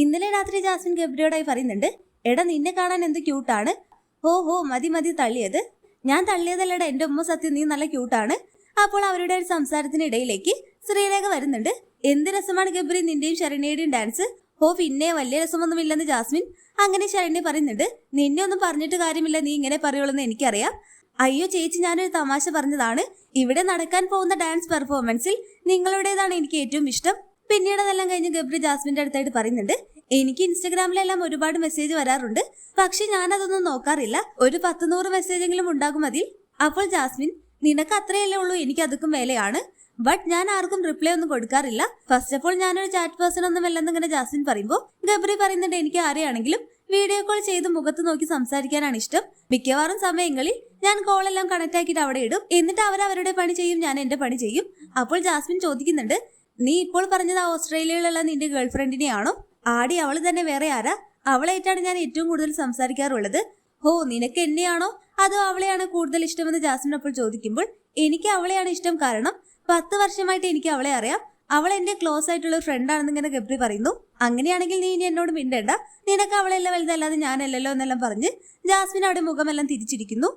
ഇന്നലെ രാത്രി ജാസ്മിൻ ഗബ്രിയോടായി പറയുന്നുണ്ട് എടാ നിന്നെ കാണാൻ എന്ത് ക്യൂട്ടാണ് ഹോ ഹോ മതി മതി തള്ളിയത്. ഞാൻ തള്ളിയതല്ലടാ എന്റെ ഉമ്മ സത്യം നീ നല്ല ക്യൂട്ടാണ് അപ്പോൾ അവരുടെ ഒരു സംസാരത്തിനിടയിലേക്ക് ശ്രീലേഖ വരുന്നുണ്ട്. എന്ത് രസമാണ് ഗബ്രി നിന്റെയും ശരണ്യയുടെയും ഡാൻസ് ഓ പിന്നെ വലിയ രസമൊന്നുമില്ലെന്ന് ജാസ്മിൻ. അങ്ങനെ ശരണ്യ പറയുന്നുണ്ട് നിന്നെ ഒന്നും പറഞ്ഞിട്ട് കാര്യമില്ല നീ ഇങ്ങനെ പറയുള്ളൂ എനിക്കറിയാം. അയ്യോ ചേച്ചി ഞാനൊരു തമാശ പറഞ്ഞതാണ്. ഇവിടെ നടക്കാൻ പോകുന്ന ഡാൻസ് പെർഫോമൻസിൽ നിങ്ങളുടേതാണ് എനിക്ക് ഏറ്റവും ഇഷ്ടം. പിന്നീട് അതെല്ലാം കഴിഞ്ഞ് ഗബ്രി ജാസ്മിന്റെ അടുത്തായിട്ട് പറയുന്നുണ്ട് എനിക്ക് ഇൻസ്റ്റഗ്രാമിലെല്ലാം ഒരുപാട് മെസ്സേജ് വരാറുണ്ട്. പക്ഷെ ഞാൻ അതൊന്നും നോക്കാറില്ല. ഒരു പത്ത് നൂറ് മെസ്സേജെങ്കിലും ഉണ്ടാകും അതിൽ. അപ്പോൾ ജാസ്മിൻ നിനക്ക് അത്രയല്ലേ ഉള്ളൂ എനിക്ക് അതുക്കും വേലയാണ്. ബട്ട് ഞാൻ ആർക്കും റിപ്ലൈ ഒന്നും കൊടുക്കാറില്ല. ഫസ്റ്റ് ഓഫ് ഓൾ ഞാനൊരു ചാറ്റ് പേഴ്സൺ ഒന്നും അല്ലെന്ന് ഇങ്ങനെ ജാസ്മിൻ പറയുമ്പോൾ ഗബ്രി പറയുന്നുണ്ട് എനിക്ക് ആരെയാണെങ്കിലും വീഡിയോ കോൾ ചെയ്ത് മുഖത്ത് നോക്കി സംസാരിക്കാനാണ് ഇഷ്ടം. മിക്കവാറും സമയങ്ങളിൽ ഞാൻ കോളെല്ലാം കണക്ട് ആക്കിയിട്ട് അവിടെ ഇടും. എന്നിട്ട് അവർ അവരുടെ പണി ചെയ്യും ഞാൻ എന്റെ പണി ചെയ്യും. അപ്പോൾ ജാസ്മിൻ ചോദിക്കുന്നുണ്ട് നീ ഇപ്പോൾ പറഞ്ഞത് ഓസ്ട്രേലിയയിലുള്ള നിന്റെ ഗേൾഫ്രണ്ടിനെയാണോ? ആടി അവൾ തന്നെ വേറെ ആരാ? അവളായിട്ടാണ് ഞാൻ ഏറ്റവും കൂടുതൽ സംസാരിക്കാറുള്ളത്. ഹോ നിനക്ക് എന്നെയാണോ? അതോ അവളെയാണ് കൂടുതൽ ഇഷ്ടമെന്ന് ജാസ്മിൻ അപ്പോൾ ചോദിക്കുമ്പോൾ എനിക്ക് അവളെയാണ് ഇഷ്ടം കാരണം പത്ത് വർഷമായിട്ട് എനിക്ക് അവളെ അറിയാം. അവൾ എന്റെ ക്ലോസ് ആയിട്ടുള്ള ഒരു ഫ്രണ്ട് ആണെന്ന് ഇങ്ങനെ ഗബ്രി പറയുന്നു. അങ്ങനെയാണെങ്കിൽ നീ ഇനി എന്നോട് മിണ്ടണ്ട. നിനക്ക് അവളെല്ലാം വലുതല്ലാതെ ഞാനല്ലല്ലോ എന്നെല്ലാം പറഞ്ഞ് ജാസ്മിൻ അവിടെ മുഖമെല്ലാം തിരിച്ചിരിക്കുന്നു.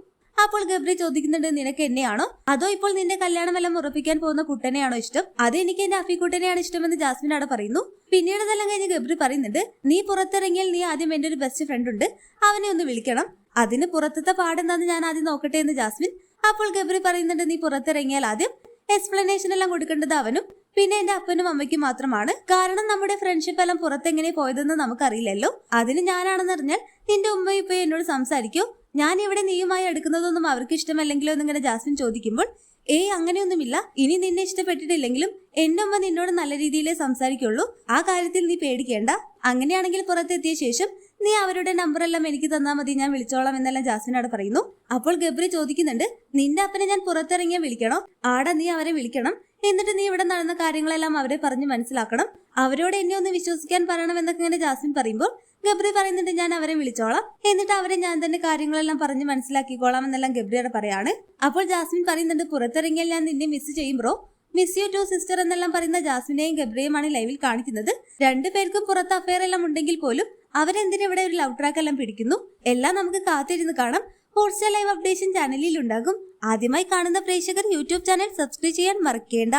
അപ്പോൾ ഗബ്രി ചോദിക്കുന്നുണ്ട് നിനക്ക് എന്നെയാണോ? അതോ ഇപ്പോൾ നിന്റെ കല്യാണം കല്യാണമെല്ലാം ഉറപ്പിക്കാൻ പോകുന്ന കുട്ടനെയാണോ ഇഷ്ടം? അത് എനിക്ക് എന്റെ അഫിക്കുട്ടനെയാണ് ഇഷ്ടമെന്ന് ജാസ്മിൻ അവിടെ പറയുന്നു. പിന്നീട് ഇതെല്ലാം കഴിഞ്ഞ് ഗബ്രി പറയുന്നുണ്ട് നീ പുറത്തിറങ്ങിയാൽ നീ ആദ്യം എന്റെ ഒരു ബെസ്റ്റ് ഫ്രണ്ട് ഉണ്ട്. അവനെ ഒന്ന് വിളിക്കണം. അതിന് പുറത്തത്തെ പാടെന്താന്ന് ഞാൻ ആദ്യം നോക്കട്ടെ എന്ന് ജാസ്മിൻ. അപ്പോൾ ഗബ്രി പറയുന്നുണ്ട് നീ പുറത്തിറങ്ങിയാൽ ആദ്യം എക്സ്പ്ലനേഷൻ എല്ലാം കൊടുക്കേണ്ടത് അവനും പിന്നെ എന്റെ അപ്പനും അമ്മയ്ക്കും മാത്രമാണ്. കാരണം നമ്മുടെ ഫ്രണ്ട്ഷിപ്പ് എല്ലാം പുറത്തെങ്ങനെ പോയതെന്ന് നമുക്കറിയില്ലല്ലോ. അതിന് ഞാനാണെന്ന് അറിഞ്ഞാൽ നിന്റെ ഉമ്മ ഇപ്പൊ എന്നോട് സംസാരിക്കോ? ഞാൻ ഇവിടെ നീയുമായി എടുക്കുന്നതൊന്നും അവർക്ക് ഇഷ്ടമല്ലെങ്കിലോ എന്നിങ്ങനെ ജാസ്മിൻ ചോദിക്കുമ്പോൾ ഏയ് അങ്ങനെയൊന്നുമില്ല. ഇനി നിന്നെ ഇഷ്ടപ്പെട്ടിട്ടില്ലെങ്കിലും എന്റെ അമ്മ നിന്നോട് നല്ല രീതിയിലേ സംസാരിക്കുള്ളൂ. ആ കാര്യത്തിൽ നീ പേടിക്കേണ്ട. അങ്ങനെയാണെങ്കിൽ പുറത്തെത്തിയ ശേഷം നീ അവരുടെ നമ്പർ എല്ലാം എനിക്ക് തന്നാൽ മതി. ഞാൻ വിളിച്ചോളാം എന്നെല്ലാം ജാസ്മിനോട് പറയുന്നു. അപ്പോൾ ഗബ്രി ചോദിക്കുന്നുണ്ട് നിന്റെ അപ്പനെ ഞാൻ പുറത്തിറങ്ങിയാൽ വിളിക്കണോ? ആടെ നീ അവരെ വിളിക്കണം. എന്നിട്ട് നീ ഇവിടെ നടന്ന കാര്യങ്ങളെല്ലാം അവരെ പറഞ്ഞ് മനസ്സിലാക്കണം. അവരോട് എന്നെ ഒന്ന് വിശ്വസിക്കാൻ പറയണം എന്നൊക്കെ ഇങ്ങനെ ജാസ്മിൻ പറയുമ്പോൾ ഗബ്രി പറയുന്നുണ്ട് ഞാൻ അവരെ വിളിച്ചോളാം. എന്നിട്ട് അവരെ ഞാൻ തന്നെ കാര്യങ്ങളെല്ലാം പറഞ്ഞ് മനസ്സിലാക്കിക്കോളാം എന്നെല്ലാം ഗബ്രിയോട് പറയാണ്. അപ്പോൾ ജാസ്മിൻ പറയുന്നുണ്ട് പുറത്തിറങ്ങിയാൽ ഞാൻ നിന്നെ മിസ് ചെയ്യും bro miss you too sister എന്നെല്ലാം പറയുന്ന ജാസ്മിനെയും ഗബ്രിയുമാണ് ലൈവിൽ കാണിക്കുന്നത്. രണ്ടുപേർക്കും പുറത്ത് അഫയർ എല്ലാം ഉണ്ടെങ്കിൽ പോലും അവരെന്തിനും ഇവിടെ ഒരു ലവ് ട്രാക്ക് എല്ലാം പിടിക്കുന്നു? എല്ലാം നമുക്ക് കാത്തിരുന്ന് കാണാം. ഹോട്ട്സ്റ്റാർ ലൈവ് അപ്ഡേഷൻ ചാനലിൽ ഉണ്ടാകും. ആദ്യമായി കാണുന്ന പ്രേക്ഷകർ യൂട്യൂബ് ചാനൽ സബ്സ്ക്രൈബ് ചെയ്യാൻ മറക്കേണ്ട.